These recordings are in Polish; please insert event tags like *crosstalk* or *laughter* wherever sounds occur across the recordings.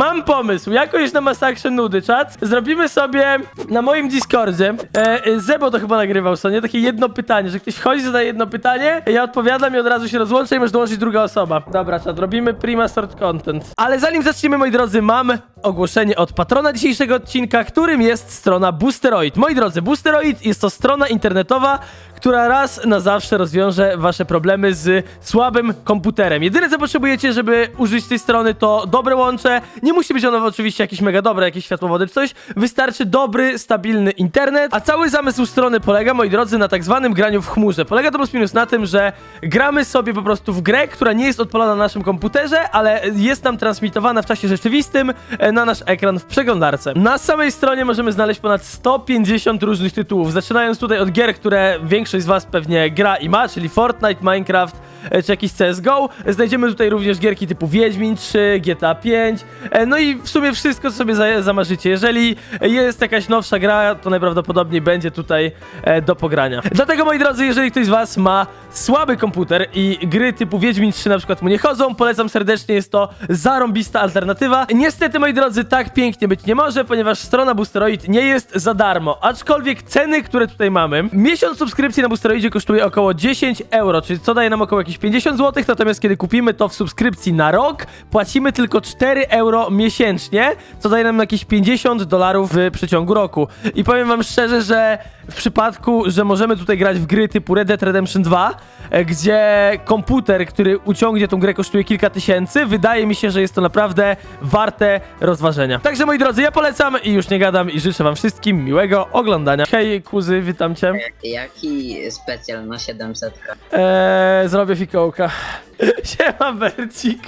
Mam pomysł, jako już na masakrze nudy, czat. Zrobimy sobie na moim Discordzie. E, e, Zebo to chyba nagrywał, co nie? Takie jedno pytanie, że ktoś wchodzi, zadaje jedno pytanie, ja odpowiadam i od razu się rozłączę i może dołączyć druga osoba. Dobra, czat, robimy prima sort content. Ale zanim zaczniemy, moi drodzy, mam ogłoszenie od patrona dzisiejszego odcinka, którym jest strona Boosteroid. Moi drodzy, Boosteroid jest to strona internetowa, która raz na zawsze rozwiąże wasze problemy z słabym komputerem. Jedyne co potrzebujecie, żeby użyć tej strony to dobre łącze. Nie musi być ono oczywiście jakieś mega dobre, jakieś światłowody czy coś. Wystarczy dobry, stabilny internet. A cały zamysł strony polega, moi drodzy, na tak zwanym graniu w chmurze. Polega to plus minus na tym, że gramy sobie po prostu w grę, która nie jest odpalona na naszym komputerze, ale jest nam transmitowana w czasie rzeczywistym e, na nasz ekran w przeglądarce. Na samej stronie możemy znaleźć ponad 150 różnych tytułów, zaczynając tutaj od gier, które większość z was pewnie gra i ma, czyli Fortnite, Minecraft czy jakiś CSGO. Znajdziemy tutaj również gierki typu Wiedźmin 3, GTA 5, e, no i w sumie wszystko, co sobie za zamarzycie. Jeżeli jest jakaś nowsza gra, to najprawdopodobniej będzie tutaj e, do pogrania. Dlatego, moi drodzy, jeżeli ktoś z was ma słaby komputer i gry typu Wiedźmin 3 na przykład mu nie chodzą, polecam serdecznie, jest to zarąbista alternatywa. Niestety, moi drodzy, tak pięknie być nie może, ponieważ strona Boosteroid nie jest za darmo, aczkolwiek ceny, które tutaj mamy, miesiąc subskrypcji na Boosteroidzie kosztuje około 10 euro, czyli co daje nam około jakieś 50 zł, natomiast kiedy kupimy to w subskrypcji na rok, płacimy tylko 4 euro miesięcznie, co daje nam jakieś 50 dolarów w przeciągu roku. I powiem wam szczerze, że w przypadku, że możemy tutaj grać w gry typu Red Dead Redemption 2, e, gdzie komputer, który uciągnie tą grę kosztuje kilka tysięcy, wydaje mi się, że jest to naprawdę warte rozważenia. Także moi drodzy, ja polecam i już nie gadam i życzę wam wszystkim miłego oglądania. Hej kuzy, witam cię. Jaki specjal na 700? Eee, zrobię fikołka. *laughs* Siema Bercik.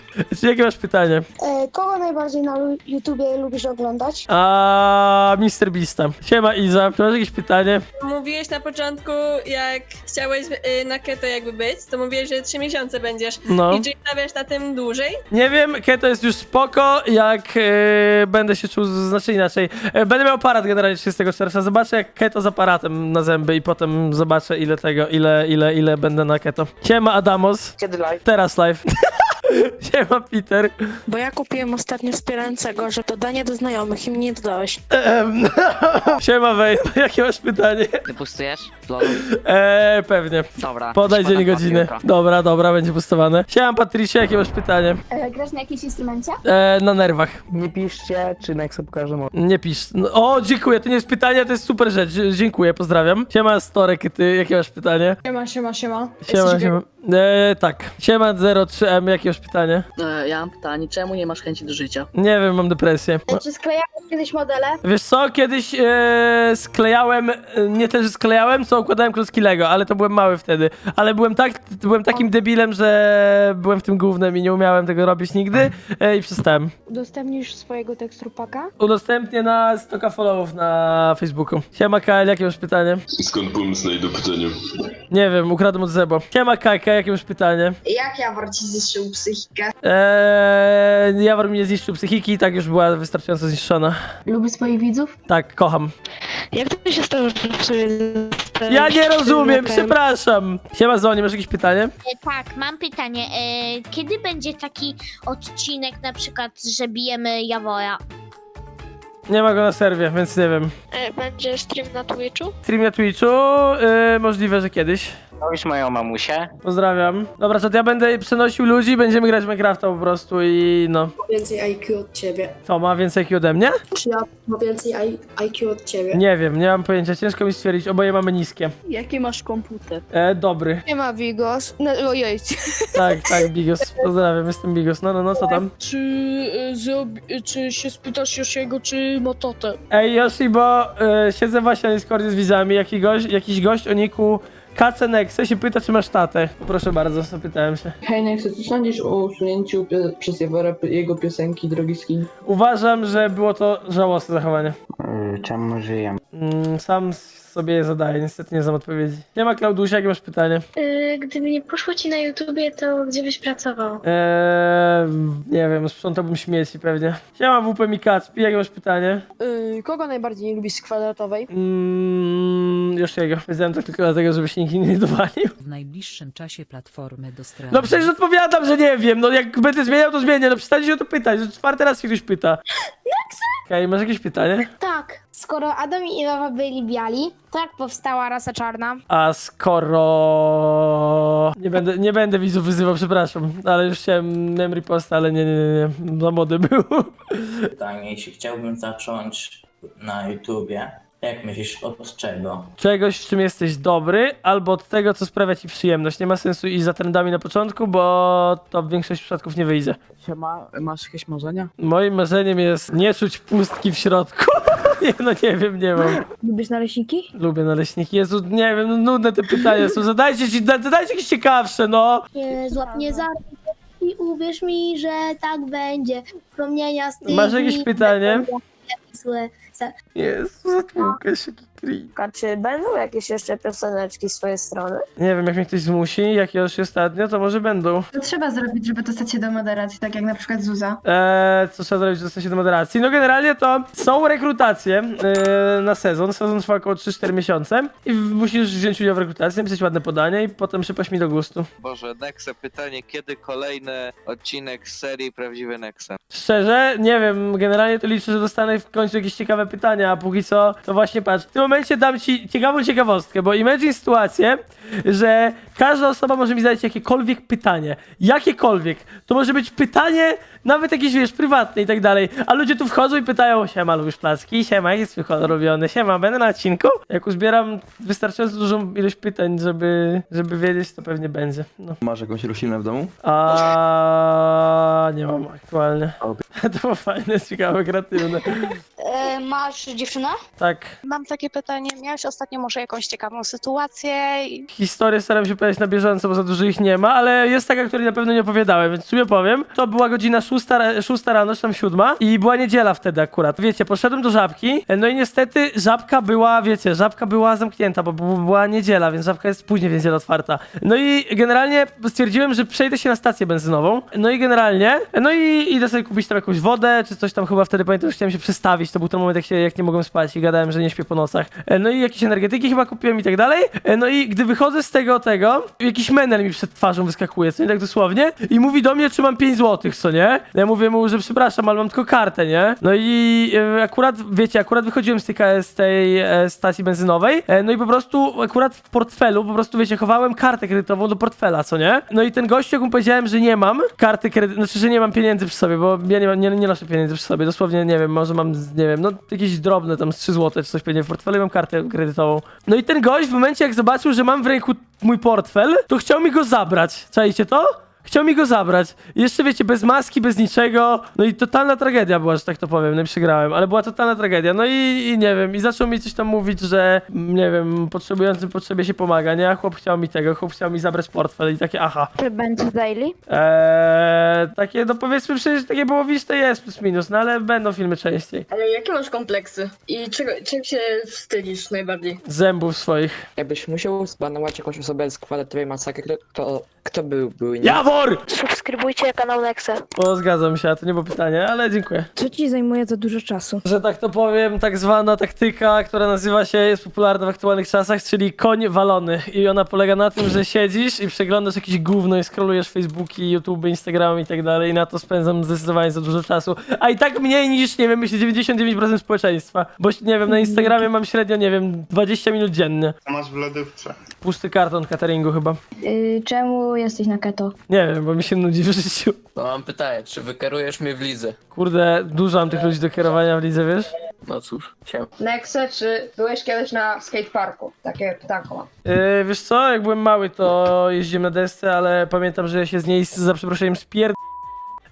Czy jakie masz pytanie? E, kogo najbardziej na lu- YouTubie lubisz oglądać? A Mr. Beasta. Siema Iza, czy masz jakieś pytanie? Mówiłeś na początku, jak chciałeś y, na keto jakby być, to mówiłeś, że 3 miesiące będziesz. No. I czy stawiasz na tym dłużej? Nie wiem, keto jest już spoko, jak e, będę się czuł, znaczy inaczej. E, będę miał aparat generalnie 30 czerwca, zobaczę jak keto z aparatem na zęby i potem zobaczę ile tego, ile, ile, ile będę na keto. Siema Adamos. Kiedy live? Teraz live. *laughs* *laughs* Siema Peter. Bo ja kupiłem ostatnio wspierającego, że dodanie do znajomych i mnie nie dodałeś. Em, *laughs* Siema Wejn, *laughs* jakie masz pytanie? Ty pustujesz? Lol. Eee, pewnie. Dobra. Podaj Szkoda dzień godziny. papierka. Dobra, dobra, będzie pustowane. Siema Patricia, jakie masz pytanie? E, grasz na jakimś instrumencie? Eee, na nerwach. Nie piszcie, czy Nexo pokaże mo- Nie pisz. No, o, dziękuję, to nie jest pytanie, to jest super rzecz. Dzie- Dziękuję, pozdrawiam. Siema Storek, ty, jakie masz pytanie? Siema, siema, siema. Siema, siema. Eee, tak. Siema 03M, jakie masz pytanie? E, ja mam pytanie, czemu nie masz chęci do życia? Nie wiem, mam depresję. E, czy sklejałeś kiedyś modele? Wiesz co, kiedyś e, sklejałem, e, nie też sklejałem, co układałem klocki Lego, ale to byłem mały wtedy. Ale byłem tak, byłem takim debilem, że byłem w tym głównym i nie umiałem tego robić nigdy e, i przestałem. Udostępnisz swojego teksturpaka? Udostępnię na 100 followów na Facebooku. Siema Kael, jakie masz pytanie? Skąd pomysł na pytanie? Nie wiem, ukradłem od Zebo. Siema Kajka, jakie masz pytanie? Jak Jawor ci zniszczył psychikę? Eee, Jawor mi nie zniszczył psychiki i tak już była wystarczająco zniszczona. Lubisz swoich widzów? Tak, kocham. Jak to się stało, że Ja nie rozumiem, przepraszam. przepraszam. Siema Zonie, masz jakieś pytanie? E, Tak, mam pytanie. E, kiedy będzie taki odcinek, na przykład, że bijemy Jawora? Nie ma go na serwie, więc nie wiem. E, Będzie stream na Twitchu? Stream na Twitchu, yy, możliwe, że kiedyś. Mówisz moją mamusię? Pozdrawiam. Dobra, to ja będę przenosił ludzi, będziemy grać w Minecrafta po prostu i no. więcej IQ od ciebie. To ma więcej IQ ode mnie? Czy ja mam więcej I- IQ od ciebie? Nie wiem, nie mam pojęcia, ciężko mi stwierdzić, oboje mamy niskie. Jaki masz komputer? E, dobry. Nie ma Vigos. No, ojej. Tak, tak, Bigos. Pozdrawiam, jestem Bigos. No, no, no, co tam? Czy, y, zrobi- czy się spytasz Josiego, czy ma? Ej, Yoshi, bo e, siedzę właśnie na Discordzie z widzami, jakiś gość, jakiś gość o niku Kacenexe się pyta, czy masz tatę. Proszę bardzo, zapytałem się. Hej, Nexo, co sądzisz o usunięciu pie- przez Jawora p- jego piosenki Drogi Skin? Uważam, że było to żałosne zachowanie. Czemu żyjemy? Mm, sam sobie je zadaję, niestety nie znam odpowiedzi. Nie ma Klaudusia, jakie masz pytanie? gdyby nie poszło ci na YouTubie, to gdzie byś pracował? Eee, nie wiem, sprzątałbym śmieci pewnie. Siema WP mi Kacpi, jakie masz pytanie? kogo najbardziej nie lubisz z kwadratowej? Mm, Joshiego. Wiedziałem to tylko dlatego, żeby się nikt nie dowalił. W najbliższym czasie platformy do strony. No przecież odpowiadam, że nie wiem. No jak będę zmieniał, to zmienię. No przestańcie się o to pytać. Że czwarty raz się ktoś pyta. Okej, masz jakieś pytanie? Tak. Skoro Adam i Ewa byli biali, to jak powstała rasa czarna? A skoro... Nie będę, nie będę widzów wyzywał, przepraszam. Ale już chciałem memory post, ale nie, nie, nie, nie. Za młody był. pytanie, jeśli chciałbym zacząć na YouTubie, jak myślisz, od czego? Czegoś, w czym jesteś dobry, albo od tego, co sprawia ci przyjemność. Nie ma sensu iść za trendami na początku, bo to w większości przypadków nie wyjdzie. Siema, masz jakieś marzenia? Moim marzeniem jest nie czuć pustki w środku. *laughs* nie, no nie wiem, nie mam. Lubisz naleśniki? Lubię naleśniki. Jezu, nie wiem, no nudne te pytania są. Zadajcie, ci, zadajcie jakieś ciekawsze, no. Złap mnie za i uwierz mi, że tak będzie. Wspomnienia z Masz jakieś pytanie? Złe. Jezu, zatłukę się, jaki Czy będą jakieś jeszcze pioseneczki z twojej strony? Nie wiem, jak mnie ktoś zmusi, jak już ostatnio, to może będą. Co trzeba zrobić, żeby dostać się do moderacji, tak jak na przykład Zuza? Eee, co trzeba zrobić, żeby dostać się do moderacji? No generalnie to są rekrutacje eee, na sezon. Sezon trwa około 3-4 miesiące i musisz wziąć udział w rekrutacji, napisać ładne podanie i potem przypaść mi do gustu. Boże, Nexe, pytanie, kiedy kolejny odcinek z serii Prawdziwy Nexe? Szczerze, nie wiem, generalnie to liczę, że dostanę w końcu jakieś ciekawe pytania, a póki co, to właśnie patrz. W tym momencie dam ci ciekawą ciekawostkę, bo imagine sytuację, że każda osoba może mi zadać jakiekolwiek pytanie. Jakiekolwiek. To może być pytanie, nawet jakieś, wiesz, prywatne i tak dalej. A ludzie tu wchodzą i pytają, siema, lubisz placki? Siema, jak jest twój kolor robiony? Siema, będę na odcinku? Jak uzbieram wystarczająco dużą ilość pytań, żeby, żeby wiedzieć, to pewnie będzie. No. Masz jakąś roślinę w domu? A nie mam aktualnie. To było fajne, ciekawe, masz dziewczynę? Tak. Mam takie pytanie. Miałeś ostatnio może jakąś ciekawą sytuację? i- Historię staram się powiedzieć na bieżąco, bo za dużo ich nie ma, ale jest taka, której na pewno nie opowiadałem, więc w sumie powiem. To była godzina 6, ra- 6 rano, czy tam 7 i była niedziela wtedy akurat. Wiecie, poszedłem do żabki, no i niestety żabka była, wiecie, żabka była zamknięta, bo była niedziela, więc żabka jest później w niedzielę otwarta. No i generalnie stwierdziłem, że przejdę się na stację benzynową. No i generalnie, no i idę sobie kupić tam jakąś wodę, czy coś tam chyba wtedy pamiętam, że chciałem się przestawić. To był ten moment, jak, się, jak nie mogłem spać i gadałem, że nie śpię po nocach. E, No i jakieś energetyki chyba kupiłem i tak dalej. E, No i gdy wychodzę z tego, tego, jakiś menel mi przed twarzą wyskakuje, co nie tak dosłownie, i mówi do mnie, czy mam 5 złotych, co nie? Ja mówię mu, że przepraszam, ale mam tylko kartę, nie? No i e, akurat, wiecie, akurat wychodziłem z tej, z tej stacji benzynowej, no i po prostu akurat w portfelu, po prostu, wiecie, chowałem kartę kredytową do portfela, co nie? No i ten gościu, jak mu powiedziałem, że nie mam karty kredytowej, znaczy, że nie mam pieniędzy przy sobie, bo ja nie, mam, nie, nie noszę pieniędzy przy sobie, dosłownie, nie wiem, może mam, nie wiem, no jakieś drobne tam z 3 złote czy coś pewnie w portfelu mam kartę kredytową. No i ten gość w momencie, jak zobaczył, że mam w ręku mój portfel, to chciał mi go zabrać. Czajcie to? Chciał mi go zabrać. Jeszcze wiecie, bez maski, bez niczego. No i totalna tragedia była, że tak to powiem. No i przegrałem, ale była totalna tragedia. No i, i nie wiem, i zaczął mi coś tam mówić, że nie wiem, potrzebującym potrzebie się pomaga, nie? A chłop chciał mi tego, chłop chciał mi zabrać portfel i takie, aha. Czy będzie daily? Eee, takie, no powiedzmy przecież takie było to jest plus minus, no ale będą filmy częściej. Ale jakie masz kompleksy? I czego, czym się wstydzisz najbardziej? Zębów swoich. Jakbyś musiał zbanować jakąś osobę z kwadratowej masakry, to kto byłby? Jawor! Subskrybujcie kanał Nexa. O, zgadzam się, a to nie było pytanie, ale dziękuję. Co ci zajmuje za dużo czasu? że tak to powiem, tak zwana taktyka, która nazywa się, jest popularna w aktualnych czasach, czyli koń walony. I ona polega na tym, że siedzisz i przeglądasz jakieś gówno i scrollujesz Facebooki, YouTube, Instagram i tak dalej. I na to spędzam zdecydowanie za dużo czasu. A i tak mniej niż, nie wiem, myślę 99% społeczeństwa. Bo, nie wiem, na Instagramie mam średnio, nie wiem, 20 minut dziennie. Co masz w lodówce? Pusty karton cateringu chyba. czemu jesteś na keto? Nie wiem, bo mi się nudzi w życiu. No mam pytanie, czy wykerujesz mnie w lidze? Kurde, dużo mam tych ludzi do kierowania w lidze, wiesz? No cóż, się. Nexe, czy byłeś kiedyś na skateparku? Takie pytanko mam. Yy, wiesz co, jak byłem mały, to jeździłem na desce, ale pamiętam, że ja się z niej, za przeproszeniem, spierd...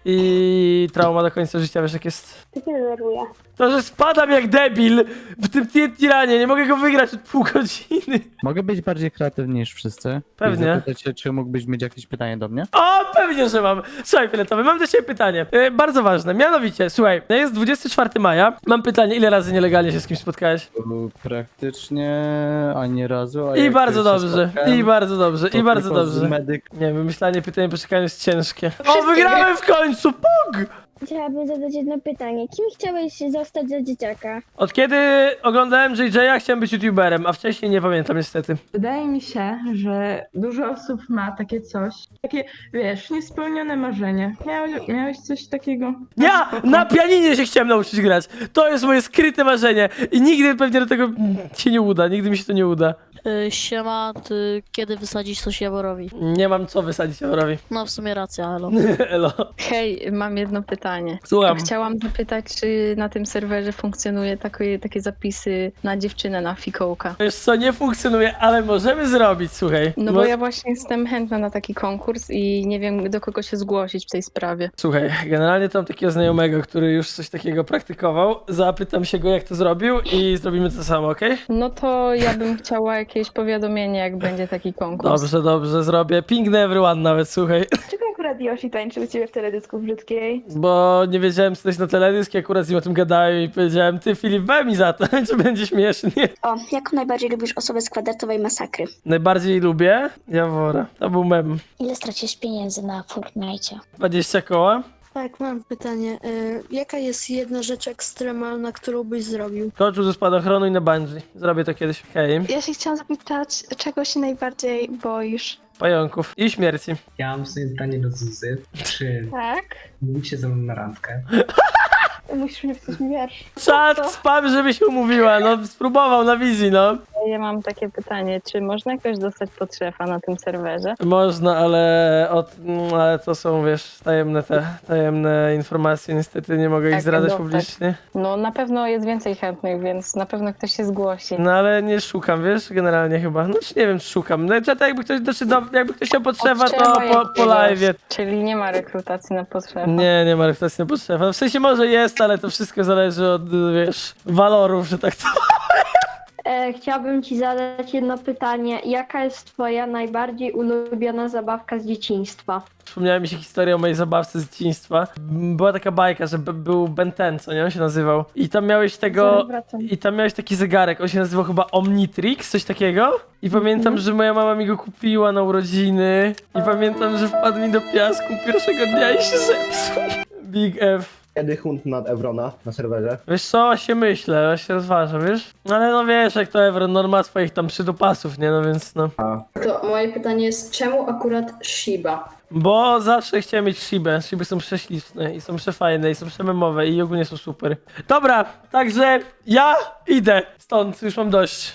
I trauma do końca życia, wiesz jak jest. Cię denerwuje? To, że spadam jak debil w tym TNT ranie, nie mogę go wygrać od pół godziny. Mogę być bardziej kreatywny niż wszyscy? Pewnie. I zapytać się, czy mógłbyś mieć jakieś pytanie do mnie? O, pewnie, że mam. Słuchaj, Filetowy, mam do ciebie pytanie. Yy, bardzo ważne. Mianowicie, słuchaj, jest 24 maja. Mam pytanie, ile razy nielegalnie się z kimś spotkałeś? Bo Praktycznie ani razu. a I jak bardzo się dobrze, spotkałem, i bardzo dobrze, to i bardzo tylko z dobrze. Medyk Nie, wymyślanie pytań po czekaniu jest ciężkie. O, wygrałem w końcu! Pog! Chciałabym zadać jedno pytanie. Kim chciałeś zostać za dzieciaka? Od kiedy oglądałem JJ-a, chciałem być youtuberem, a wcześniej nie pamiętam niestety. Wydaje mi się, że dużo osób ma takie coś, takie, wiesz, niespełnione marzenie. Miałeś, miałeś coś takiego? Ja na pianinie się chciałem nauczyć grać. To jest moje skryte marzenie i nigdy pewnie do tego się nie uda, nigdy mi się to nie uda. siema, ty kiedy wysadzisz coś Jaworowi? Nie mam co wysadzić Jaworowi. No w sumie racja, elo. *laughs* Elo. Hej, mam jedno pytanie. Słucham. Chciałam zapytać, czy na tym serwerze funkcjonuje takie, takie zapisy na dziewczynę na fikołka? Wiesz co, nie funkcjonuje, ale możemy zrobić, słuchaj. No Mo- bo ja właśnie jestem chętna na taki konkurs i nie wiem do kogo się zgłosić w tej sprawie. Słuchaj, generalnie to mam takiego znajomego, który już coś takiego praktykował. Zapytam się go, jak to zrobił i zrobimy to samo, okej? No to ja bym chciała jakieś powiadomienie, jak będzie taki konkurs. Dobrze, dobrze, zrobię. Pingny everyone nawet, słuchaj. *laughs* Akurat Yoshi tańczy u ciebie w teledysku brzydkiej? Bo nie wiedziałem, co to jest na teledysk, i akurat z nim o tym gadałem i powiedziałem, ty Filip, weź mi za to, *laughs* czy będzie śmiesznie. O, jaką najbardziej lubisz osobę z kwadratowej masakry? Najbardziej lubię Jawora. To był mem. Ile stracisz pieniędzy na Fortnite? 20 koła. Tak, mam pytanie. jaka jest jedna rzecz ekstremalna, którą byś zrobił? Koczu ze spadochronu i na bungee. Zrobię to kiedyś. Hej. Ja się chciałam zapytać, czego się najbardziej boisz? Pająków i śmierci. Ja mam sobie pytanie do Zuzy. Czy Tak? mówicie ze mną na randkę? Musisz mi pisać wiersz. Czat spam, żeby się umówiła. No, spróbował na wizji, no. Ja mam takie pytanie, czy można jakoś dostać pod szefa na tym serwerze? Można, ale od, mm, ale to są, wiesz, tajemne te, tajemne informacje, niestety nie mogę ich Tak, zdradzać no, publicznie. No na pewno jest więcej chętnych, więc na pewno ktoś się zgłosi. No ale nie szukam, wiesz, generalnie chyba. No czy nie wiem, czy szukam. No czat, jakby ktoś, znaczy, no, jakby ktoś chciał potrzeba, to Potrzeba po, po jakiegoś. live. Czyli nie ma rekrutacji na podszefa. Nie, nie ma rekrutacji na potrzeba. W sensie może jest, ale to wszystko zależy od, wiesz, walorów, że tak to E, chciałabym ci zadać jedno pytanie. Jaka jest twoja najbardziej ulubiona zabawka z dzieciństwa? Przypomniała mi się historia o mojej zabawce z dzieciństwa. M, Była taka bajka, że b- był Ben Ten, co nie? On się nazywał. I tam miałeś tego... I tam miałeś taki zegarek, on się nazywał chyba Omnitrix, coś takiego. I pamiętam, że moja mama mi go kupiła na urodziny. I pamiętam, że wpadł mi do piasku pierwszego dnia i się zepsuł. Big F. Kiedy hunt nad Evrona na serwerze? Wiesz co, właśnie myślę, właśnie rozważam, wiesz? Ale no wiesz, jak to Evron, no ma swoich tam przydupasów, nie? No więc no. To moje pytanie jest, czemu akurat Shiba? Bo zawsze chciałem mieć Shibę. Shiby są prześliczne i są przefajne i są przememowe i ogólnie są super. Dobra, także ja idę stąd, już mam dość.